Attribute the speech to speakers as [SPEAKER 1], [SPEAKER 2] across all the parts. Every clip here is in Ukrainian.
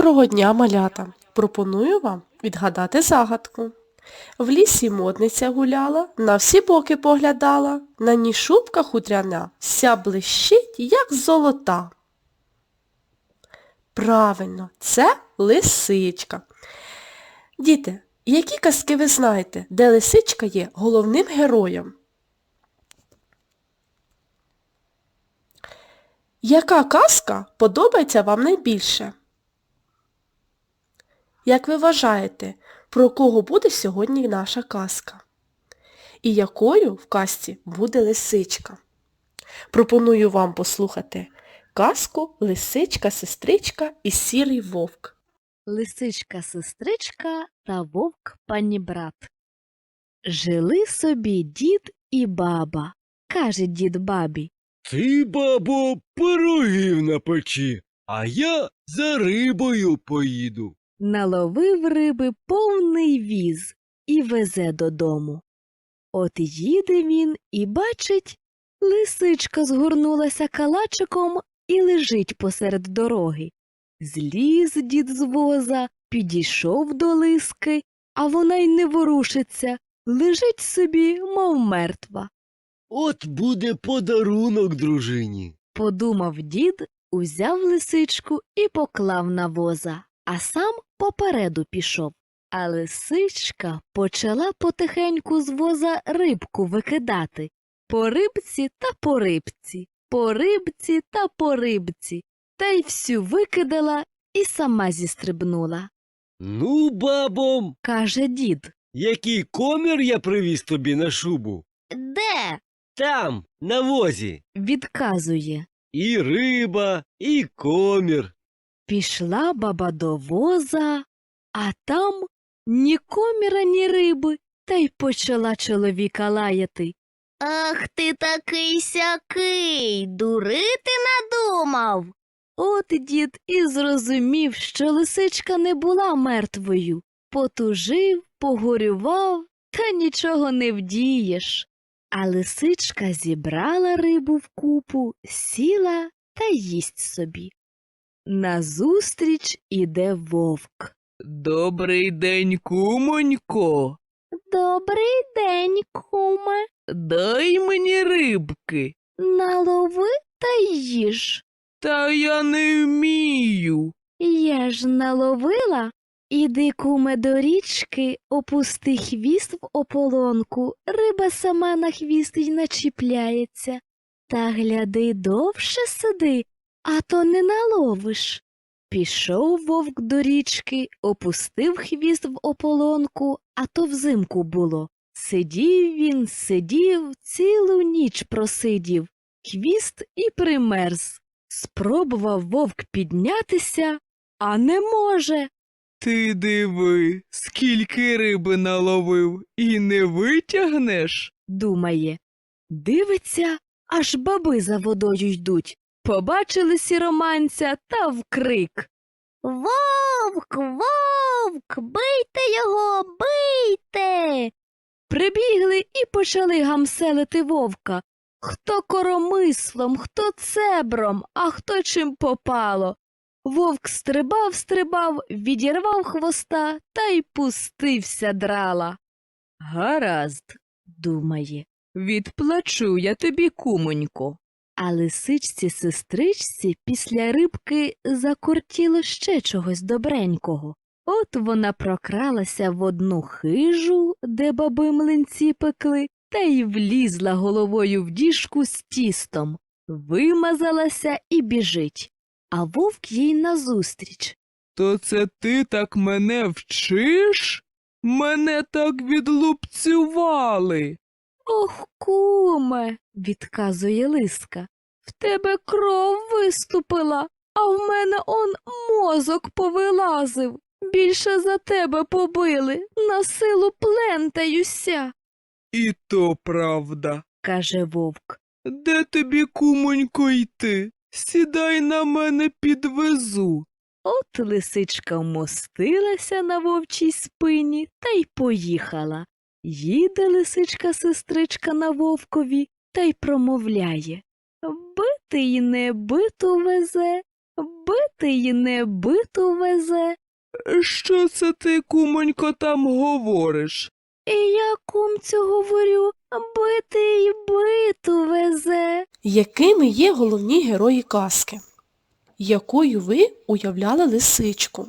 [SPEAKER 1] Доброго дня, малята! Пропоную вам відгадати загадку. В лісі модниця гуляла, на всі боки поглядала, на ній шубка хутряна, вся блищить, як золота. Правильно, це лисичка. Діти, які казки ви знаєте, де лисичка є головним героєм? Яка казка подобається вам найбільше? Як ви вважаєте, про кого буде сьогодні наша казка? І якою в казці буде лисичка? Пропоную вам послухати казку Лисичка-сестричка і сірий вовк.
[SPEAKER 2] Лисичка-сестричка та вовк панібрат. Жили собі дід і баба. Каже дід бабі.
[SPEAKER 3] Ти, бабо, пирогів напечи, а я за рибою поїду.
[SPEAKER 2] Наловив риби повний віз і везе додому. От їде він і бачить, лисичка згорнулася калачиком і лежить посеред дороги. Зліз дід з воза, підійшов до лиски, а вона й не ворушиться, лежить собі, мов мертва.
[SPEAKER 3] От буде подарунок дружині.
[SPEAKER 2] Подумав дід, узяв лисичку і поклав на воза, а сам попереду пішов. А лисичка почала потихеньку з воза рибку викидати. По рибці та по рибці, по рибці та по рибці. Та й всю викидала і сама зістрибнула.
[SPEAKER 3] Ну, бабом,
[SPEAKER 2] Каже дід.
[SPEAKER 3] який комір я привіз тобі на шубу?
[SPEAKER 2] Де?
[SPEAKER 3] Там, на возі.
[SPEAKER 2] Відказує.
[SPEAKER 3] І риба, і комір.
[SPEAKER 2] Пішла баба до воза, а там ні коміра, ні риби, та й почала чоловіка лаяти.
[SPEAKER 4] Ах ти такий сякий, дурити надумав.
[SPEAKER 2] От дід і зрозумів, що лисичка не була мертвою. Потужив, погорював, та нічого не вдієш. А лисичка зібрала рибу в купу, сіла та їсть собі. Назустріч іде вовк.
[SPEAKER 5] Добрий день, кумонько.
[SPEAKER 4] Добрий день, куме.
[SPEAKER 5] Дай мені рибки.
[SPEAKER 4] Налови та їж.
[SPEAKER 5] Та я не вмію.
[SPEAKER 4] Я ж наловила. Іди, куме, до річки, опусти хвіст в ополонку, риба сама на хвіст й начіпляється. Та гляди довше сиди, а то не наловиш.
[SPEAKER 2] Пішов вовк до річки, опустив хвіст в ополонку, а то взимку було. Сидів він, сидів, цілу ніч просидів, хвіст і примерз. Спробував вовк піднятися, а не може.
[SPEAKER 5] Ти диви, скільки риби наловив і не витягнеш.
[SPEAKER 2] думає. Дивиться, аж баби за водою йдуть. Побачили сіроманця та вкрик.
[SPEAKER 4] Вовк, вовк, бийте його, бийте.
[SPEAKER 2] Прибігли і почали гамселити вовка. Хто коромислом, хто цебром, а хто чим попало. Вовк стрибав, стрибав, відірвав хвоста та й пустився драла. Гаразд, думає,
[SPEAKER 5] Відплачу я тобі, кумонько.
[SPEAKER 2] А лисичці сестричці після рибки закортіло ще чогось добренького. От вона прокралася в одну хижу, де баби млинці пекли, та й влізла головою в діжку з тістом, вимазалася і біжить. А вовк їй назустріч.
[SPEAKER 5] То це ти так мене вчиш? Мене так відлупцювали.
[SPEAKER 2] Ох, куме, відказує лиска. В тебе кров виступила, а в мене он мозок повилазив. Більше за тебе побили, на силу плентаюся,
[SPEAKER 5] І то правда.
[SPEAKER 2] каже вовк.
[SPEAKER 5] Де тобі, кумонько, йти? Сідай на мене підвезу.
[SPEAKER 2] От лисичка вмостилася на вовчій спині та й поїхала. Їде лисичка сестричка на вовкові та й промовляє Бити й не биту везе, битий не биту везе.
[SPEAKER 5] Що це ти, кумонько, там говориш?
[SPEAKER 2] І я кумцю говорю, битий биту везе.
[SPEAKER 1] Якими є головні герої казки? Якою ви уявляли лисичку?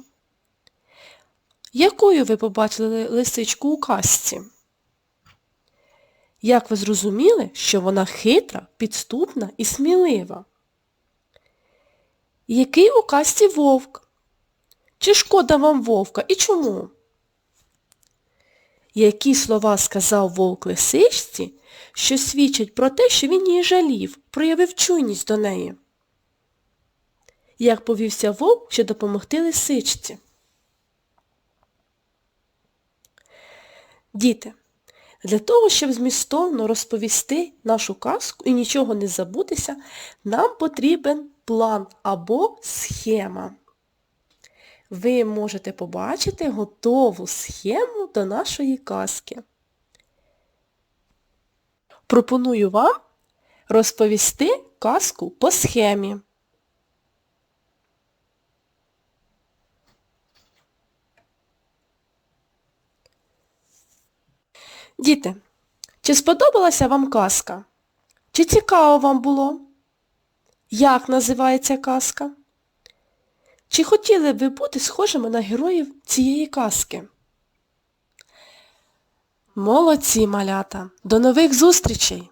[SPEAKER 1] Якою ви побачили лисичку у казці? Як ви зрозуміли, що вона хитра, підступна і смілива? Який у казці вовк? Чи шкода вам вовка і чому? Які слова сказав вовк лисичці, що свідчать про те, що він її жалів, проявив чуйність до неї? Як повівся вовк, щоб допомогти лисичці? Діти, для того, щоб змістовно розповісти нашу казку і нічого не забутися, нам потрібен план або схема. Ви можете побачити готову схему до нашої казки. Пропоную вам розповісти казку по схемі. Діти, чи сподобалася вам казка? Чи цікаво вам було? Як називається казка? Чи хотіли б ви бути схожими на героїв цієї казки? Молодці, малята! До нових зустрічей!